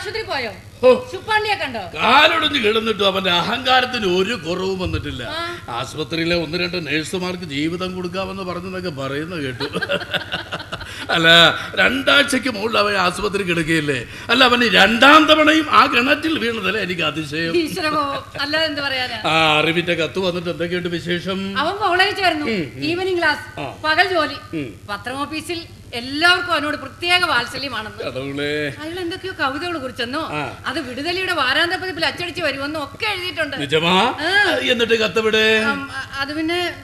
ആശുപത്രി പോയോ. ശുപ്പാണ്ടിയെ കണ്ടോ? കാലൊടിഞ്ഞ് കിടന്നിട്ടു അവന്റെ അഹങ്കാരത്തിന് ഒരു കുറവും വന്നിട്ടില്ല. ആശുപത്രിയിലെ ഒന്ന് രണ്ട് നേഴ്സുമാർക്ക് ജീവിതം കൊടുക്കാമെന്ന് പറഞ്ഞെന്നൊക്കെ പറയുന്ന കേട്ടു. അല്ല രണ്ടാഴ്ചക്ക് മുകളിൽ അവൻ ആശുപത്രി കിടക്കുകയില്ലേ? അല്ല അവന് രണ്ടാം തവണയും ആ കിണറ്റിൽ വീണതല്ലേ എനിക്ക് അതിശയം. ആ അറിവിന്റെ കത്ത് വന്നിട്ട് എന്തൊക്കെയുണ്ട് വിശേഷം? അവൻ വരുന്നു ഈവനിങ് ക്ലാസ്. പകൽ ജോലി. പത്രം ഓഫീസിൽ എല്ലാവർക്കും അവനോട് പ്രത്യേക വാത്സല്യമാണെന്ന്. അയാൾ എന്തൊക്കെയോ കവിതകൾ കുറിച്ചെന്നോ അത് വിടുതലിയുടെ വാരാന്ത പതിപ്പിൽ അച്ചടിച്ച് വരുമെന്നോ ഒക്കെ എഴുതിയിട്ടുണ്ട്. എന്നിട്ട് കത്തവിടെ? അത് പിന്നെ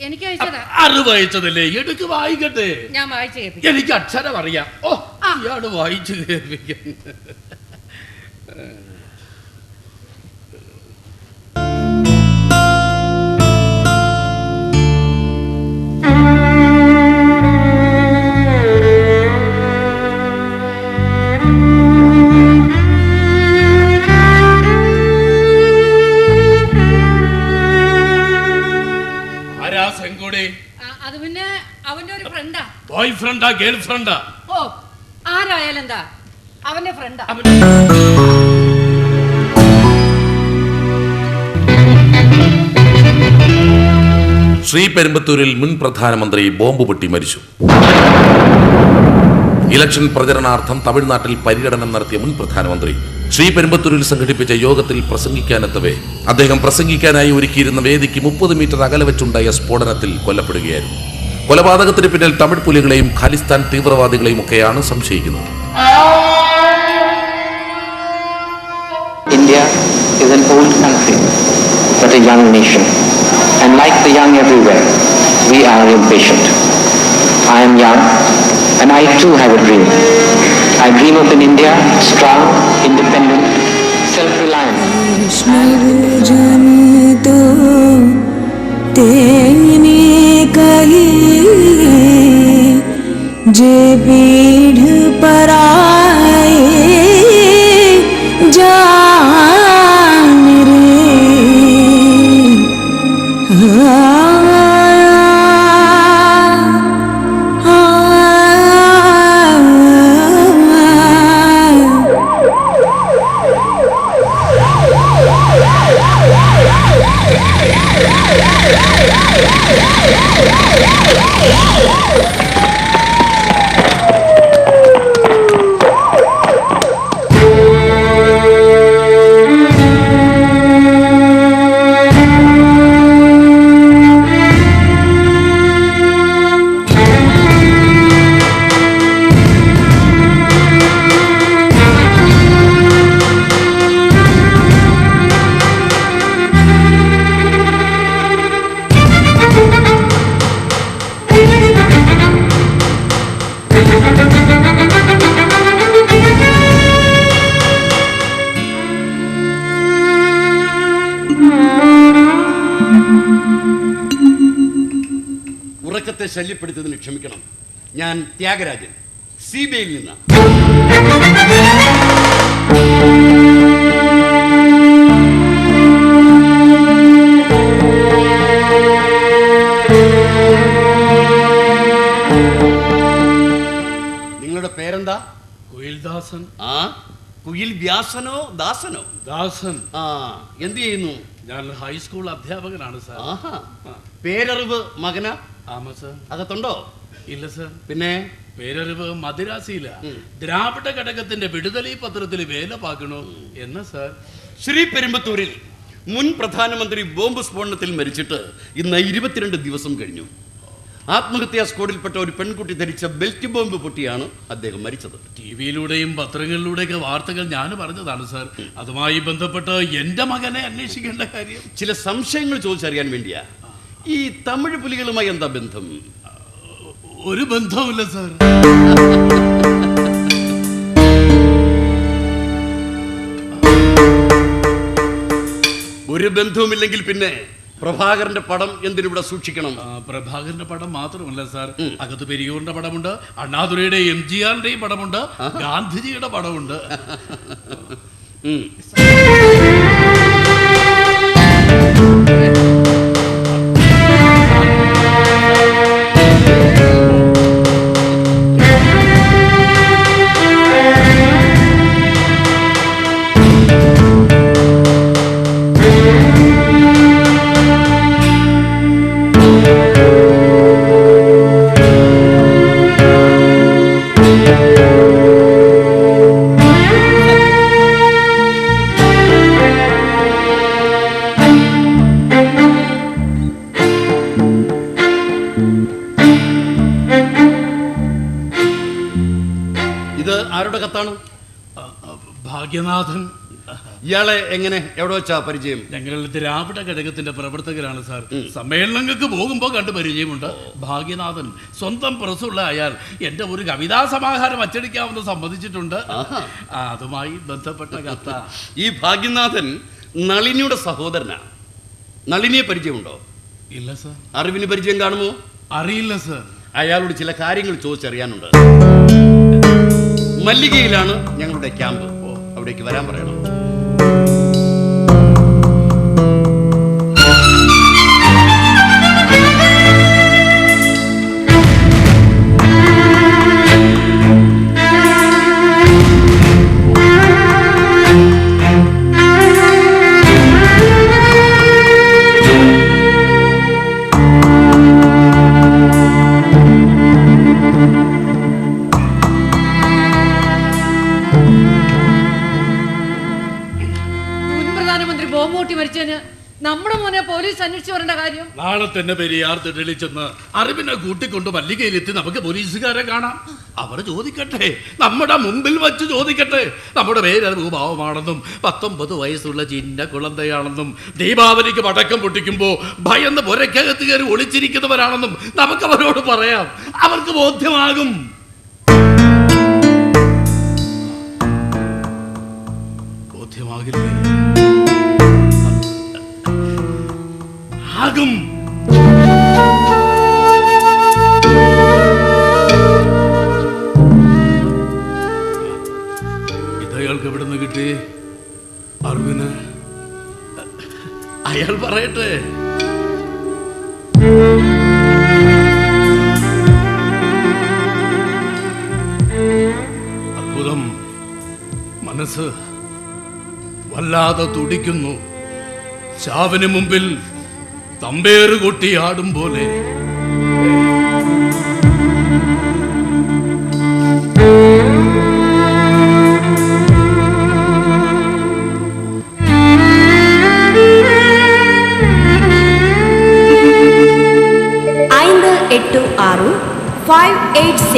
എനിക്ക് അയച്ചതാ. അറിവ് അയച്ചതല്ലേ? എടുക്ക് വായിക്കട്ടെ. ഞാൻ വായിച്ചു എനിക്ക് അക്ഷരം അറിയാം. ഓ. ഇയാൾ വായിച്ചു കേൾപ്പിക്കാൻ. ആരാ സെങ്കൂടി അത് പിന്നെ അവന്റെ ഒരു ഫ്രണ്ടാ ബോയ് ഫ്രണ്ടാ ഗേൾ ഫ്രണ്ടാ ഓ ആരായാലും എന്താ? അവന്റെ ഫ്രണ്ടാ ശ്രീ പെരുമ്പത്തൂരിൽ മുൻ പ്രധാനമന്ത്രി ബോംബ് പൊട്ടി മരിച്ചു. ഇലക്ഷൻ പ്രചരണാർത്ഥം തമിഴ്നാട്ടിൽ പര്യടനം നടത്തിയ മുൻ പ്രധാനമന്ത്രി ശ്രീ പെരുമ്പത്തൂരിൽ സംഘടിപ്പിച്ച യോഗത്തിൽ പ്രസംഗിക്കാനെത്തവേ അദ്ദേഹം പ്രസംഗിക്കാനായി ഒരുക്കിയിരുന്ന വേദിക്ക് മുപ്പത് മീറ്റർ അകലെ വെച്ചുണ്ടായ സ്ഫോടനത്തിൽ കൊല്ലപ്പെടുകയായിരുന്നു കൊലപാതകത്തിന് പിന്നിൽ തമിഴ് പുലികളെയും ഖാലിസ്ഥാൻ തീവ്രവാദികളെയും ഒക്കെയാണ് സംശയിക്കുന്നത് India is an old country, but a young nation. And like the young everywhere, we are impatient. I am young, and I too have a dream. I dream of an India strong, independent, self-reliant. तो तेने कही जे पीढ़ ഉറക്കത്തെ ശല്യപ്പെടുത്തിയതിന് ക്ഷമിക്കണം. ഞാൻ Thyagarajan C B ഐയിൽ നിന്നാണ് നിങ്ങളുടെ പേരെന്താ? കുയിൽദാസൻ. ആ? കുയിൽ വ്യാസനോ ദാസനോ? ദാസൻ. ആ എന്ത് ചെയ്യുന്നു? ഞാൻ ഹൈസ്കൂൾ അധ്യാപകനാണ് സാർ. ആഹാ. പേരറിവ് മകന? ആമ സാർ. അകത്തുണ്ടോ? ഇല്ല സർ. പിന്നെ? പേരറിവ് മദ്രാസിയില. ദ്രാവിഡ ഘടകത്തിന്റെ വിടുതലി പത്രത്തിൽ വേല പാക്കണോ? എന്ന് സർ. ശ്രീ പെരുമ്പത്തൂരിൽ മുൻ പ്രധാനമന്ത്രി ബോംബ് സ്ഫോടനത്തിൽ മരിച്ചിട്ട് ഇന്ന് ഇരുപത്തിരണ്ട് ദിവസം കഴിഞ്ഞു. ആത്മഹത്യാ സ്കോഡിൽപ്പെട്ട ഒരു പെൺകുട്ടി ധരിച്ച ബെൽറ്റ് ബോംബ് പൊട്ടിയാണ് അദ്ദേഹം മരിച്ചത്. ടി വിയിലൂടെയും പത്രങ്ങളിലൂടെയൊക്കെ വാർത്തകൾ ഞാൻ പറഞ്ഞതാണ് സർ. അതുമായി ബന്ധപ്പെട്ട് എന്റെ മകനെ അന്വേഷിക്കേണ്ട കാര്യം. ചില സംശയങ്ങൾ ചോദിച്ചറിയാൻ വേണ്ടിയാ. ഈ തമിഴ് പുലികളുമായി എന്താ ബന്ധം? ഒരു ബന്ധവുമില്ല സാർ. ഒരു ബന്ധവുമില്ലെങ്കിൽ പിന്നെ പ്രഭാകരന്റെ പടം എന്തിനിവിടെ സൂക്ഷിക്കണം? പ്രഭാകരന്റെ പടം മാത്രമല്ല സാർ. അകത്ത് പെരിയൂറിന്റെ പടമുണ്ട് അണ്ണാതുരയുടെ എം ജി ആറിന്റെയും പടമുണ്ട് ഗാന്ധിജിയുടെ പടമുണ്ട്. ഉം. ഭാഗ്യനാഥൻ. ഇയാളെ എങ്ങനെ എവിടെ വെച്ചാ പരിചയം? ഞങ്ങൾ ദ്രാവിഡ ഘടകത്തിന്റെ പ്രവർത്തകരാണ് സാർ. സമ്മേളനങ്ങൾക്ക് പോകുമ്പോൾ കണ്ട് പരിചയമുണ്ട്. ഭാഗ്യനാഥൻ സ്വന്തം പ്രസ്സുള്ള അയാൾ. എന്റെ ഒരു കവിതാ സമാഹാരം അച്ചടിക്കാമെന്ന് സമ്മതിച്ചിട്ടുണ്ട്. അതുമായി ബന്ധപ്പെട്ട കഥ. ഈ ഭാഗ്യനാഥൻ നളിനിയുടെ സഹോദരനാണ് നളിനിയെ പരിചയമുണ്ടോ? ഇല്ല സാർ. അറിവിന് പരിചയം കാണുമോ? അറിയില്ല സാർ. അയാളോട് ചില കാര്യങ്ങൾ ചോദിച്ചറിയാനുണ്ട്. മല്ലികയിലാണ് ഞങ്ങളുടെ ക്യാമ്പ്. അവിടേക്ക് വരാൻ പറയണം. നമ്മുടെ മോനെ പോലീസ് അന്വേഷിച്ചു വരേണ്ട കാര്യം? നാളെ തന്നെ പെരിയാർ തിടലി ചെന്ന് അറിവിനെ കൂട്ടിക്കൊണ്ട് മല്ലികയിലെത്തി നമുക്ക് പോലീസുകാരെ കാണാം. അവർ ചോദിക്കട്ടെ. നമ്മുടെ മുമ്പിൽ വച്ച് ചോദിക്കട്ടെ. നമ്മുടെ പേര് ഭൂഭാവമാണെന്നും പത്തൊമ്പത് വയസ്സുള്ള ചിന്ന കുളന്തയാണെന്നും ദീപാവലിക്ക് പടക്കം പൊട്ടിക്കുമ്പോൾ ഭയന്ന് പുരക്കകത്ത് കയറി ഒളിച്ചിരിക്കുന്നവരാണെന്നും നമുക്ക് അവരോട് പറയാം. അവർക്ക് ബോധ്യമാകും. ബോധ്യമാകില്ലേ? ആകും. ഇതയാൾക്ക് എവിടുന്ന് കിട്ടി? അറിവിന്? അയാൾ പറയട്ടെ. അത്ഭുതം. മനസ്സ് വല്ലാതെ തുടിക്കുന്നു. ചാവിന് മുമ്പിൽ தம்பேறு கொட்டி ஆடும் போலே.